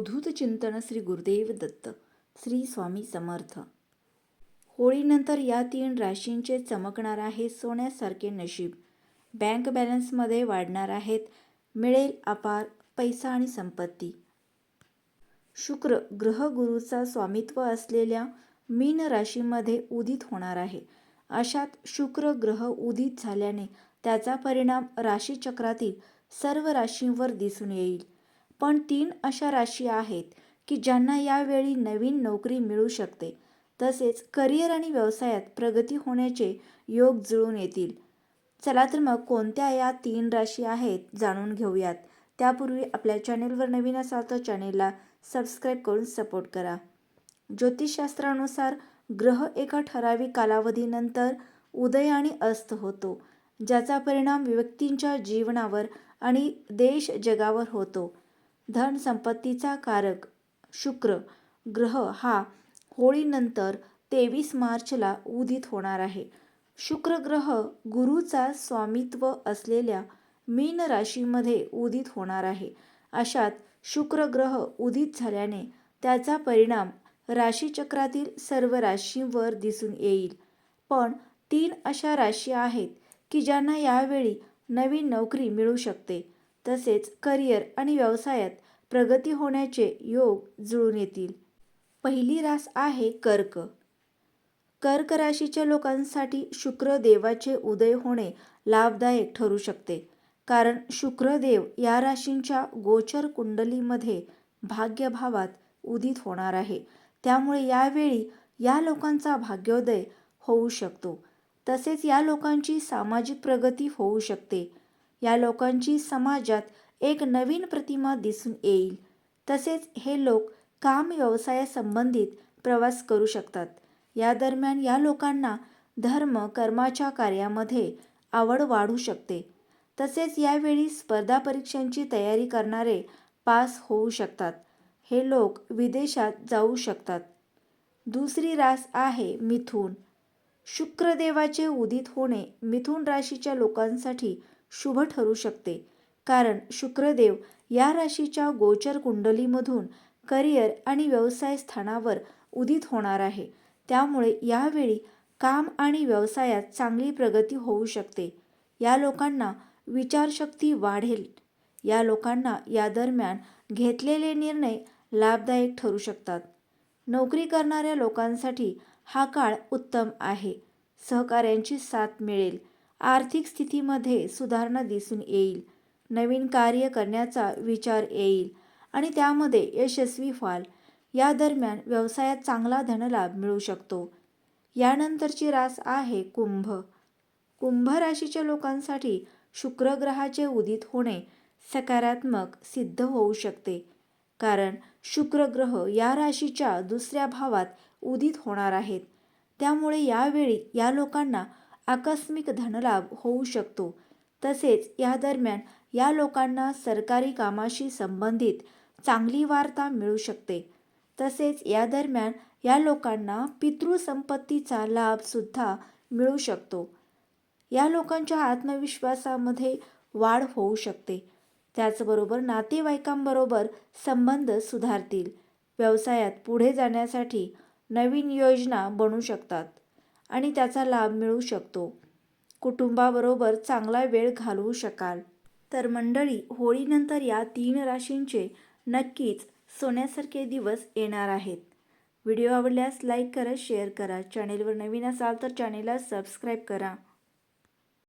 अवधूत चिंतन श्री गुरुदेव दत्त श्री स्वामी समर्थ. होळीनंतर या तीन राशींचे चमकणार आहे सोन्यासारखे नशीब. बँक बॅलन्समध्ये वाढणार आहेत मिळेल अपार पैसा आणि संपत्ती. शुक्र ग्रहगुरूचा स्वामित्व असलेल्या मीन राशीमध्ये उदित होणार आहे. अशात शुक्र ग्रह उदित झाल्याने त्याचा परिणाम राशीचक्रातील सर्व राशींवर दिसून येईल. पण तीन अशा राशी आहेत की ज्यांना यावेळी नवीन नोकरी मिळू शकते. तसेच करिअर आणि व्यवसायात प्रगती होण्याचे योग जुळून येतील. चला तर मग कोणत्या या तीन राशी आहेत जाणून घेऊयात. त्यापूर्वी आपल्या चॅनेलवर नवीन असाल तर चॅनेलला सबस्क्राईब करून सपोर्ट करा. ज्योतिषशास्त्रानुसार ग्रह एका ठराविक कालावधीनंतर उदय आणि अस्त होतो ज्याचा परिणाम व्यक्तींच्या जीवनावर आणि देश जगावर होतो. धन संपत्तीचा कारक शुक्र ग्रह हा होळीनंतर तेवीस मार्चला उदित होणार आहे. शुक्र ग्रह गुरुचा स्वामित्व असलेल्या मीन राशीमध्ये उदित होणार आहे. अशात शुक्र ग्रह उदित झाल्याने त्याचा परिणाम राशीचक्रातील सर्व राशींवर दिसून येईल. पण तीन अशा राशी आहेत की ज्यांना यावेळी नवीन नोकरी मिळू शकते. तसेच करिअर आणि व्यवसायात प्रगती होण्याचे योग जुळून येतील. पहिली रास आहे कर्क. कर्क राशीच्या लोकांसाठी शुक्र देवाचे उदय होणे लाभदायक ठरू शकते. कारण शुक्रदेव या राशींच्या गोचर कुंडलीमध्ये भाग्यभावात उदित होणार आहे. त्यामुळे यावेळी या लोकांचा भाग्योदय होऊ शकतो. तसेच या लोकांची सामाजिक प्रगती होऊ शकते. या लोकांची समाजात एक नवीन प्रतिमा दिसून येईल. तसेच हे लोक काम व्यवसायासंबंधित प्रवास करू शकतात. या दरम्यान या लोकांना धर्म कर्माच्या कार्यामध्ये आवड वाढू शकते. तसेच यावेळी स्पर्धा परीक्षांची तयारी करणारे पास होऊ शकतात. हे लोक विदेशात जाऊ शकतात. दुसरी रास आहे मिथून. शुक्रदेवाचे उदित होणे मिथुन राशीच्या लोकांसाठी शुभ ठरू शकते. कारण शुक्रदेव या राशीच्या गोचर कुंडलीमधून करिअर आणि व्यवसाय स्थानावर उदित होणार आहे. त्यामुळे यावेळी काम आणि व्यवसायात चांगली प्रगती होऊ शकते. या लोकांना विचारशक्ती वाढेल. या लोकांना या दरम्यान घेतलेले निर्णय लाभदायक ठरू शकतात. नोकरी करणाऱ्या लोकांसाठी हा काळ उत्तम आहे. सहकाऱ्यांची साथ मिळेल. आर्थिक स्थितीमध्ये सुधारणा दिसून येईल. नवीन कार्य करण्याचा विचार येईल आणि त्यामध्ये यशस्वी व्हाल. या दरम्यान व्यवसायात चांगला धनलाभ मिळू शकतो. यानंतरची रास आहे कुंभ. कुंभ राशीच्या लोकांसाठी शुक्रग्रहाचे उदित होणे सकारात्मक सिद्ध होऊ शकते. कारण शुक्र ग्रह या राशीच्या दुसऱ्या भावात उदित होणार आहेत. त्यामुळे यावेळी या लोकांना आकस्मिक धनलाभ होऊ शकतो. तसेच या दरम्यान या लोकांना सरकारी कामाशी संबंधित चांगली वार्ता मिळू शकते. तसेच या दरम्यान या लोकांना पितृसंपत्तीचा लाभसुद्धा मिळू शकतो. या लोकांच्या आत्मविश्वासामध्ये वाढ होऊ शकते. त्याचबरोबर नातेवाईकांबरोबर संबंध सुधारतील. व्यवसायात पुढे जाण्यासाठी नवीन योजना बनू शकतात आणि त्याचा लाभ मिळू शकतो. कुटुंबाबरोबर चांगला वेळ घालवू शकाल. तर मंडळी होळीनंतर या तीन राशींचे नक्कीच सोन्यासारखे दिवस येणार आहेत. व्हिडिओ आवडल्यास लाईक करा शेअर करा. चॅनेलवर नवीन असाल तर चॅनेलला सबस्क्राईब करा.